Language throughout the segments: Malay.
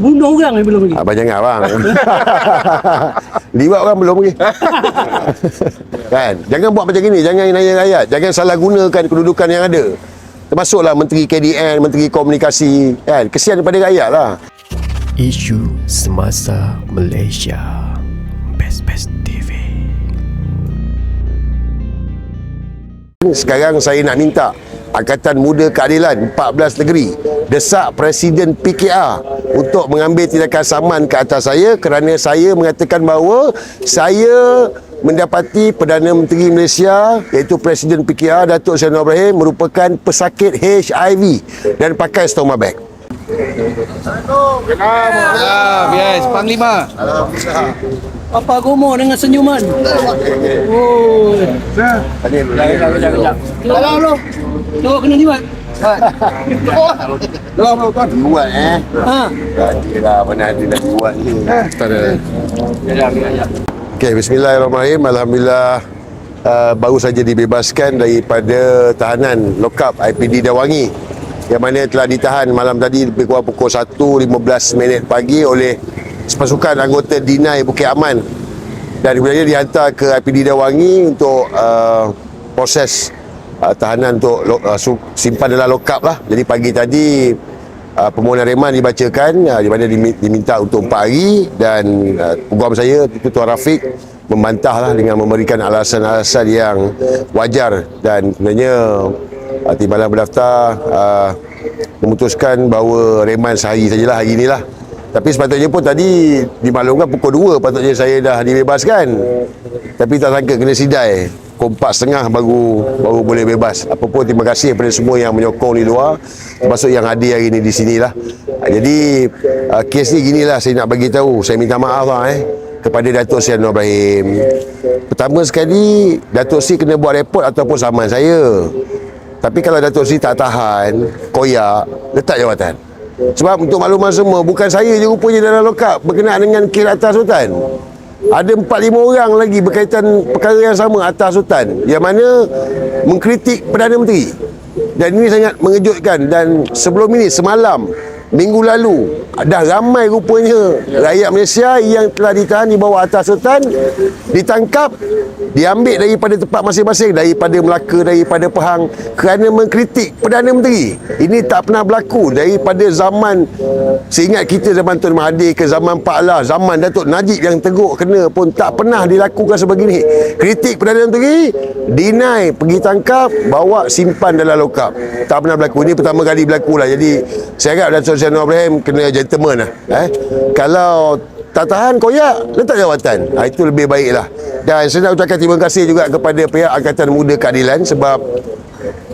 Bunuh orang ni belum lagi. Abang jangan abang. Liwat orang belum lagi. kan? Jangan buat macam gini, jangan naya rakyat, jangan salah gunakan kedudukan yang ada. Termasuklah Menteri KDN, Menteri Komunikasi, kan? Kesian kepada rakyat lah. Isu Semasa Malaysia Best Best TV Sekarang saya nak minta Angkatan Muda Keadilan 14 negeri desak Presiden PKR untuk mengambil tindakan saman ke atas saya kerana saya mengatakan bahawa saya mendapati Perdana Menteri Malaysia iaitu Presiden PKR Datuk Seri Anwar Ibrahim merupakan pesakit HIV dan pakai stoma bag. Ya, bias Panglima. Apa agama dengan senyuman? Oh. Kalau lo. Tengok kena jimat. Buat eh. Ha. Adalah mana ada nak buat ni. Tak ada. Okey, bismillahirrahmanirrahim. Alhamdulillah uh, baru saja dibebaskan daripada tahanan lokap IPD Dawangi yang mana telah ditahan malam tadi lebih kurang pukul 1.15 minit pagi oleh sepasukan anggota Dinai Bukit Aman dan kemudian dihantar ke IPD Dawangi untuk uh, proses uh, tahanan untuk uh, simpan dalam lokap lah. Jadi pagi tadi uh, permohonan reman dibacakan uh, di mana dimi- diminta untuk 4 hari dan uh, program saya Tuan Rafiq membantahlah dengan memberikan alasan-alasan yang wajar dan sebenarnya uh, Timbalan Berdaftar uh, memutuskan bahawa reman sehari sajalah hari inilah tapi sepatutnya pun tadi dimaklumkan pukul 2 patutnya saya dah dibebaskan. Tapi tak sangka kena sidai. Kompak setengah baru baru boleh bebas. Apa pun terima kasih kepada semua yang menyokong di luar termasuk yang hadir hari ini di sinilah. Ah, Jadi uh, kes ni ginilah saya nak bagi tahu. Saya minta maaf lah eh kepada Datuk Seri Anwar Ibrahim. Pertama sekali Datuk Seri kena buat report ataupun saman saya. Tapi kalau Datuk Seri tak tahan, koyak, letak jawatan. Sebab untuk makluman semua Bukan saya je rupanya dalam lokap Berkenaan dengan kir atas hutan Ada 4-5 orang lagi berkaitan perkara yang sama atas hutan. Yang mana mengkritik Perdana Menteri. Dan ini sangat mengejutkan. Dan sebelum ini semalam Minggu lalu Dah ramai rupanya rakyat Malaysia yang telah ditahan di bawah atas hutan Ditangkap Diambil daripada tempat masing-masing Daripada Melaka, daripada Pahang Kerana mengkritik Perdana Menteri. Ini tak pernah berlaku Daripada zaman Seingat kita zaman Tun Mahathir ke zaman Pak Allah Zaman Datuk Najib yang teruk kena pun Tak pernah dilakukan sebegini. Kritik Perdana Menteri Deny pergi tangkap Bawa simpan dalam lokap. Tak pernah berlaku. Ini pertama kali berlaku lah. Jadi saya harap Datuk Anwar Ibrahim Kena gentleman lah eh? Kalau tak tahan koyak letak jawatan. Ha, itu lebih baik lah dan saya nak ucapkan terima kasih juga kepada pihak Angkatan Muda Keadilan sebab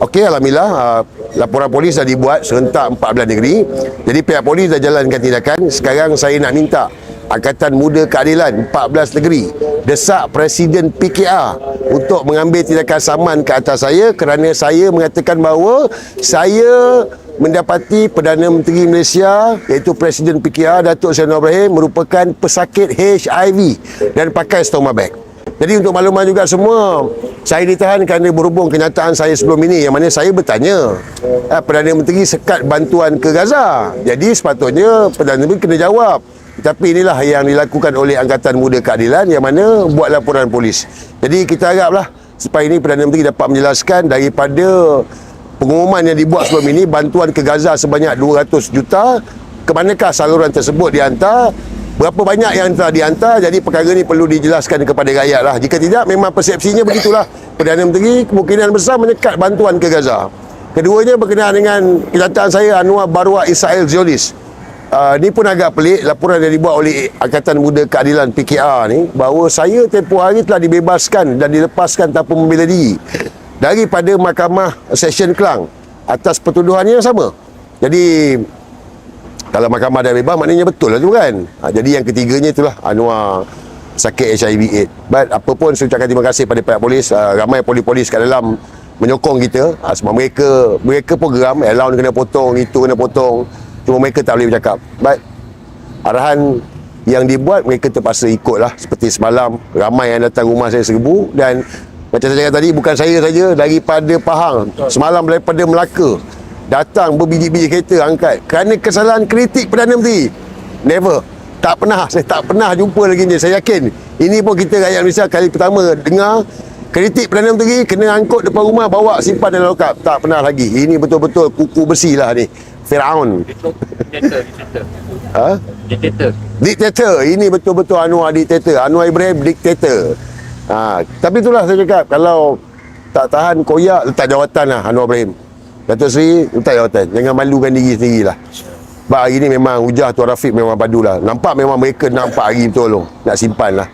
Okey Alhamdulillah uh, laporan polis dah dibuat serentak 14 negeri. Jadi pihak polis dah jalankan tindakan. Sekarang saya nak minta Angkatan Muda Keadilan 14 negeri desak Presiden PKR untuk mengambil tindakan saman ke atas saya kerana saya mengatakan bahawa saya mendapati Perdana Menteri Malaysia iaitu Presiden PKR Datuk Seri Anwar Ibrahim merupakan pesakit HIV dan pakai stoma bag. Jadi untuk makluman juga semua saya ditahan kerana berhubung kenyataan saya sebelum ini yang mana saya bertanya eh, Perdana Menteri sekat bantuan ke Gaza. Jadi sepatutnya Perdana Menteri kena jawab. Tapi inilah yang dilakukan oleh Angkatan Muda Keadilan yang mana buat laporan polis. Jadi kita haraplah supaya ini Perdana Menteri dapat menjelaskan daripada pengumuman yang dibuat sebelum ini bantuan ke Gaza sebanyak 200 juta. Ke manakah saluran tersebut dihantar? Berapa banyak yang telah dihantar? Jadi perkara ini perlu dijelaskan kepada rakyat lah jika tidak memang persepsinya begitulah. Perdana Menteri kemungkinan besar menyekat bantuan ke Gaza. Keduanya berkenaan dengan kenyataan saya Anwar Barwa Israel Zionis. Uh, ni pun agak pelik laporan yang dibuat oleh Angkatan Muda Keadilan PKR ni bahawa saya tempoh hari telah dibebaskan dan dilepaskan tanpa membela diri daripada Mahkamah Session Kelang atas pertuduhan yang sama. Jadi kalau mahkamah dah bebas maknanya betul lah tu kan. Ha, jadi yang ketiganya itulah Anwar sakit HIV AIDS. But apa pun saya ucapkan terima kasih pada pihak polis, uh, ramai polis-polis kat dalam menyokong kita. Uh, sebab mereka mereka pun geram, allowance kena potong, itu kena potong. Cuma mereka tak boleh bercakap. But arahan yang dibuat mereka terpaksa ikut lah seperti semalam ramai yang datang rumah saya seribu dan macam saya cakap tadi bukan saya saja daripada Pahang. Semalam daripada Melaka datang berbiji-biji kereta angkat. Kerana kesalahan kritik Perdana Menteri. Never. Tak pernah saya tak pernah jumpa lagi ni saya yakin. Ini pun kita rakyat Malaysia kali pertama dengar kritik Perdana Menteri kena angkut depan rumah bawa simpan dalam lokap tak pernah lagi. Ini betul-betul kuku besi lah ni. Firaun. Dictator, dictator. ha? Dictator. Diktator. Ini betul-betul Anwar diktator. Anwar Ibrahim diktator ha, Tapi itulah saya cakap Kalau tak tahan koyak Letak jawatan lah Anwar Ibrahim. Datuk Seri Letak jawatan. Jangan malukan diri sendiri lah. Sebab hari ni memang Hujah Tuan Rafiq memang padu lah. Nampak memang mereka nampak hari betul loh Nak simpan lah.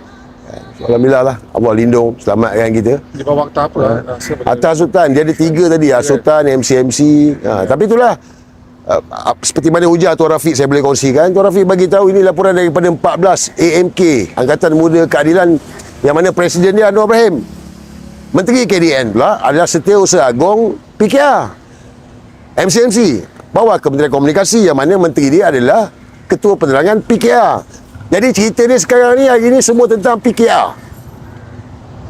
Alhamdulillah lah. Allah lindung Selamatkan kita. Di bawah waktu apa? Ha. Pada Atas Sultan. Dia ada tiga tadi ha, Sultan MC-MC ha, Tapi itulah uh, uh, seperti mana hujah Tuan Rafiq saya boleh kongsikan. Tuan Rafiq bagi tahu ini laporan daripada 14 AMK Angkatan Muda Keadilan yang mana presiden dia Anwar Ibrahim Menteri KDN pula adalah Setiausaha Agong PKR MCMC bawa Kementerian Komunikasi yang mana menteri dia adalah Ketua Penerangan PKR jadi cerita dia sekarang ni hari ni semua tentang PKR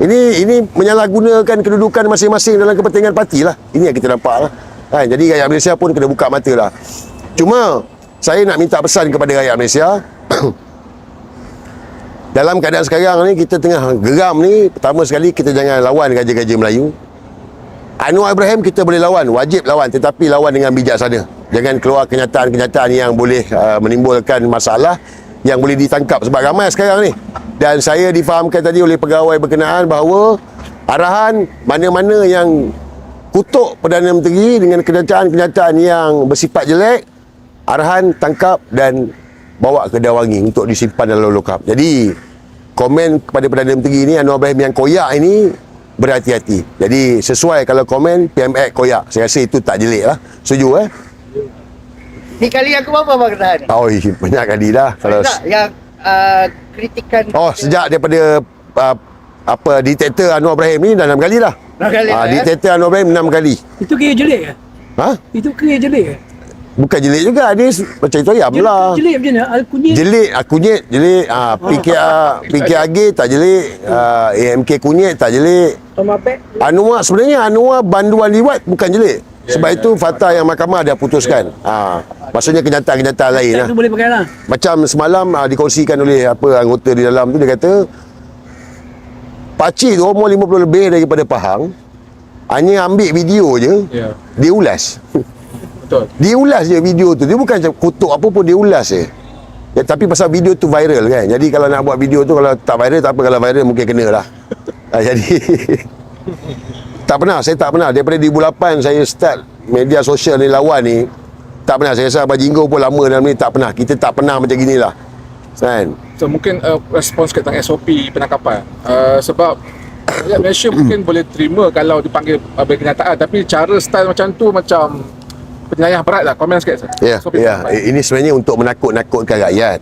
ini ini menyalahgunakan kedudukan masing-masing dalam kepentingan parti lah. Ini yang kita nampak lah. Kan? Jadi rakyat Malaysia pun kena buka mata lah. Cuma saya nak minta pesan kepada rakyat Malaysia dalam keadaan sekarang ni kita tengah geram ni pertama sekali kita jangan lawan gaja-gaja Melayu. Anwar Ibrahim kita boleh lawan wajib lawan tetapi lawan dengan bijaksana. Jangan keluar kenyataan-kenyataan yang boleh uh, menimbulkan masalah yang boleh ditangkap sebab ramai sekarang ni. Dan saya difahamkan tadi oleh pegawai berkenaan bahawa arahan mana-mana yang kutuk Perdana Menteri dengan kenyataan-kenyataan yang bersifat jelek arahan tangkap dan bawa ke Dawangi untuk disimpan dalam lokap. Jadi komen kepada Perdana Menteri ini Anwar Ibrahim yang koyak ini berhati-hati. Jadi sesuai kalau komen PMX koyak. Saya rasa itu tak jelek lah. Setuju eh? Ni kali yang berapa Abang Ketan? Oh, banyak kali dah. Kalau Tak, yang uh, kritikan Oh, sejak daripada uh, apa diktator Anwar Ibrahim ni dah enam kali dah. Enam kali Ah, dah, eh? diktator Anwar Ibrahim enam kali. Itu kira jelek ke? Ha? Itu kira jelek ke? Bukan jelek juga. Dia s- macam itu ayam Jelek, lah. jelek macam mana? Al kunyit. Jelit, ah, kunyit, jelit. Ah, PKR, PKRG tak jelit. Ah, AMK kunyit tak jelit. Tomapek. Anwar sebenarnya Anwar banduan liwat bukan jelit. Sebab itu fatwa yang mahkamah dah putuskan. Ah, maksudnya kenyataan-kenyataan lain lah. Itu boleh pakai lah. Macam semalam ah, dikongsikan oleh apa anggota di dalam tu dia kata pakcik tu umur 50 lebih daripada Pahang hanya ambil video je Ya, dia ulas. betul. Dia ulas je video tu. Dia bukan macam kutuk apa pun dia ulas je. Ya, tapi pasal video tu viral kan. Jadi kalau nak buat video tu kalau tak viral tak apa kalau viral mungkin kena lah. ha, jadi tak pernah saya tak pernah daripada 2008 saya start media sosial ni lawan ni tak pernah saya rasa Abang Jinggo pun lama dalam ni tak pernah kita tak pernah macam gini lah kan So mungkin uh, respons tentang SOP penangkapan. Uh, sebab Malaysia mungkin boleh terima kalau dipanggil uh, bagi kenyataan tapi cara style macam tu macam penyayah berat lah. Komen sikit. Ya, SOP ya. penangkapan. Ini sebenarnya untuk menakut-nakutkan rakyat.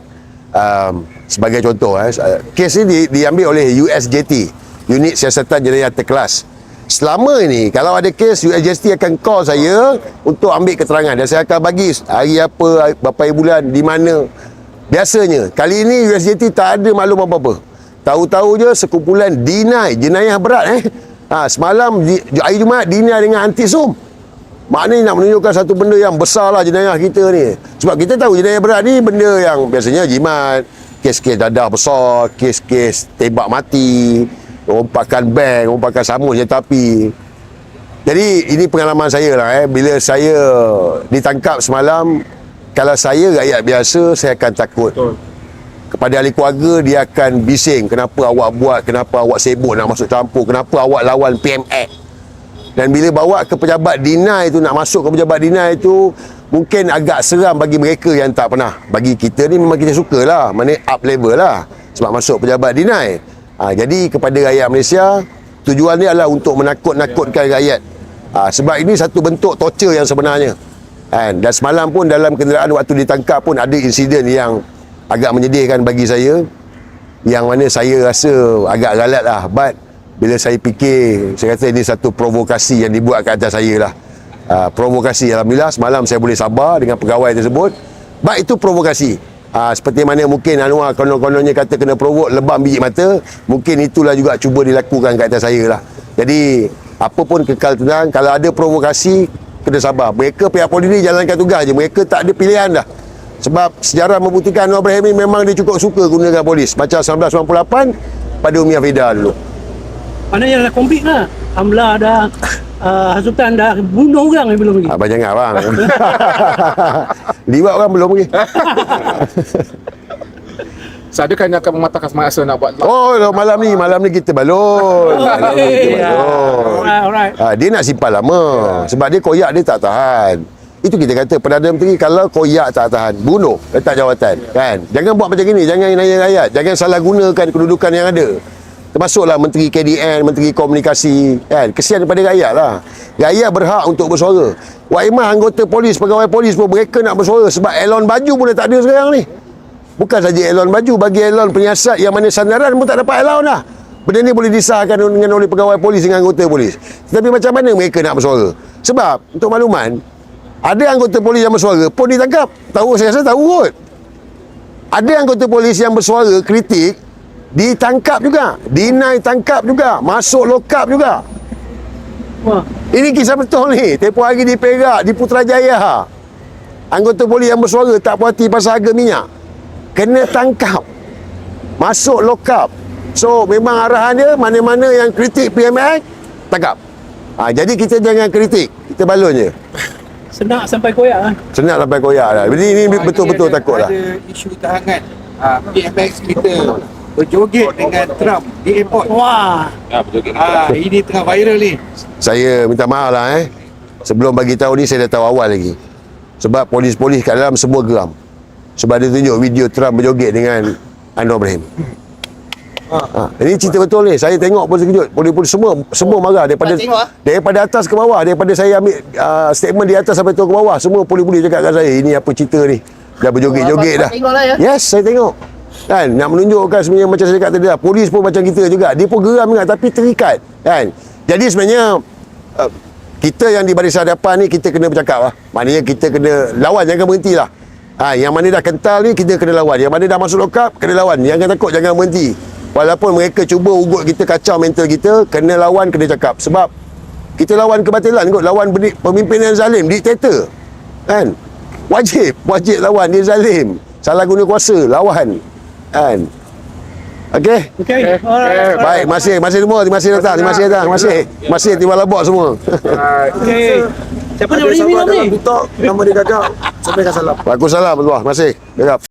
Um, sebagai contoh, eh, kes ini di, diambil oleh USJT, Unit Siasatan Jenayah Terkelas. Selama ini, kalau ada kes, USJT akan call saya untuk ambil keterangan dan saya akan bagi hari apa, berapa hari bulan, di mana. Biasanya, kali ini USJT tak ada maklum apa-apa. Tahu-tahu je sekumpulan deny jenayah berat eh. Ha, semalam di, hari Jumaat deny dengan anti zoom. Maknanya nak menunjukkan satu benda yang besar lah jenayah kita ni. Sebab kita tahu jenayah berat ni benda yang biasanya jimat, kes-kes dadah besar, kes-kes tembak mati, rompakan bank, rompakan samus je tapi. Jadi ini pengalaman saya lah eh. Bila saya ditangkap semalam, kalau saya rakyat biasa, saya akan takut. Betul. Kepada ahli keluarga, dia akan bising. Kenapa awak buat, kenapa awak sibuk nak masuk campur, kenapa awak lawan PMX. Dan bila bawa ke pejabat deny itu nak masuk ke pejabat deny itu mungkin agak seram bagi mereka yang tak pernah. Bagi kita ni memang kita suka lah. Mana up level lah. Sebab masuk pejabat deny. Ha, jadi kepada rakyat Malaysia tujuan ni adalah untuk menakut-nakutkan rakyat. Ha, sebab ini satu bentuk torture yang sebenarnya. Kan? Dan semalam pun dalam kenderaan waktu ditangkap pun ada insiden yang agak menyedihkan bagi saya. Yang mana saya rasa agak galat lah. But bila saya fikir saya kata ini satu provokasi yang dibuat ke atas saya lah. Uh, provokasi Alhamdulillah semalam saya boleh sabar dengan pegawai tersebut. Baik itu provokasi. Uh, seperti mana mungkin Anwar konon-kononnya kata kena provok lebam biji mata mungkin itulah juga cuba dilakukan ke atas saya lah. Jadi apa pun kekal tenang kalau ada provokasi kena sabar. Mereka pihak polis ni jalankan tugas je mereka tak ada pilihan dah. Sebab sejarah membuktikan Anwar Ibrahim ni memang dia cukup suka gunakan polis. Macam 1998 pada Umi Hafidah dulu. Maknanya dah komplit lah. Amla dah, uh, hasutan dah bunuh orang belum lagi. Abang jangan abang. Liwat orang belum lagi. So, adakah ni akan mematahkan semangat Asa nak buat Oh, malam ni, malam ni kita balon. Malam ni kita balon. Alright, alright. Ha, dia nak simpan lama. Sebab dia koyak dia tak tahan. Itu kita kata Perdana Menteri kalau koyak tak tahan, bunuh, letak jawatan. Kan? Jangan buat macam gini, jangan naya rakyat, jangan salah gunakan kedudukan yang ada. Termasuklah Menteri KDN, Menteri Komunikasi, kan? Kesian kepada rakyat lah. Rakyat berhak untuk bersuara. Wak Imah anggota polis, pegawai polis pun mereka nak bersuara sebab elon baju pun dah tak ada sekarang ni. Bukan saja elon baju, bagi elon penyiasat yang mana sandaran pun tak dapat elon dah. Benda ni boleh disahkan dengan oleh pegawai polis dengan anggota polis. Tetapi macam mana mereka nak bersuara? Sebab, untuk makluman, ada anggota polis yang bersuara pun ditangkap. Tahu saya rasa tahu kot. Ada anggota polis yang bersuara kritik ditangkap juga, dinai tangkap juga, masuk lokap juga. Wah. Ini kisah betul ni. Tempoh hari di Perak, di Putrajaya. Anggota polis yang bersuara tak puas hati pasal harga minyak. Kena tangkap. Masuk lokap. So, memang arahan dia mana-mana yang kritik PMX, tangkap. Ha, jadi kita jangan kritik. Kita balon je. Senak sampai koyak lah. Senang sampai koyak lah. Jadi ini betul-betul takut lah. Ada isu tahangan uh, PFX kita berjoget dengan Trump di airport. Wah. Ah, betul ke? Ah, ini tengah viral ni. Saya minta maaf lah eh. Sebelum bagi tahu ni saya dah tahu awal lagi. Sebab polis-polis kat dalam semua geram. Sebab dia tunjuk video Trump berjoget dengan Anwar Ibrahim. Ha, ini cerita betul ni. Saya tengok pun terkejut. Polis-polis semua semua marah daripada tengok, ah? daripada atas ke bawah, daripada saya ambil uh, statement di atas sampai turun ke bawah, semua polis-polis cakap kat saya, ini apa cerita ni? Dah berjoget-joget dah. tengoklah ya. Yes, saya tengok. Kan, nak menunjukkan sebenarnya macam saya cakap tadi lah, polis pun macam kita juga. Dia pun geram juga tapi terikat. Kan? Jadi sebenarnya uh, kita yang di barisan hadapan ni kita kena bercakap lah. Maknanya kita kena lawan jangan berhenti lah. Ha, yang mana dah kental ni kita kena lawan. Yang mana dah masuk lokap kena lawan. Jangan takut jangan berhenti. Walaupun mereka cuba ugut kita kacau mental kita, kena lawan kena cakap. Sebab kita lawan kebatilan kot, lawan pemimpin yang zalim, diktator. Kan? Wajib, wajib lawan dia zalim. Salah guna kuasa, lawan. Kan? Okey. Okay. Alright. Baik, masih masih semua. Terima kasih datang. Terima kasih datang. Terima kasih. Terima kasih tiba labok semua. Okay. Siapa nak beli minum ni? Nama dia Gagak. Sampaikan salam. Waalaikumsalam. Terima kasih. Gagap.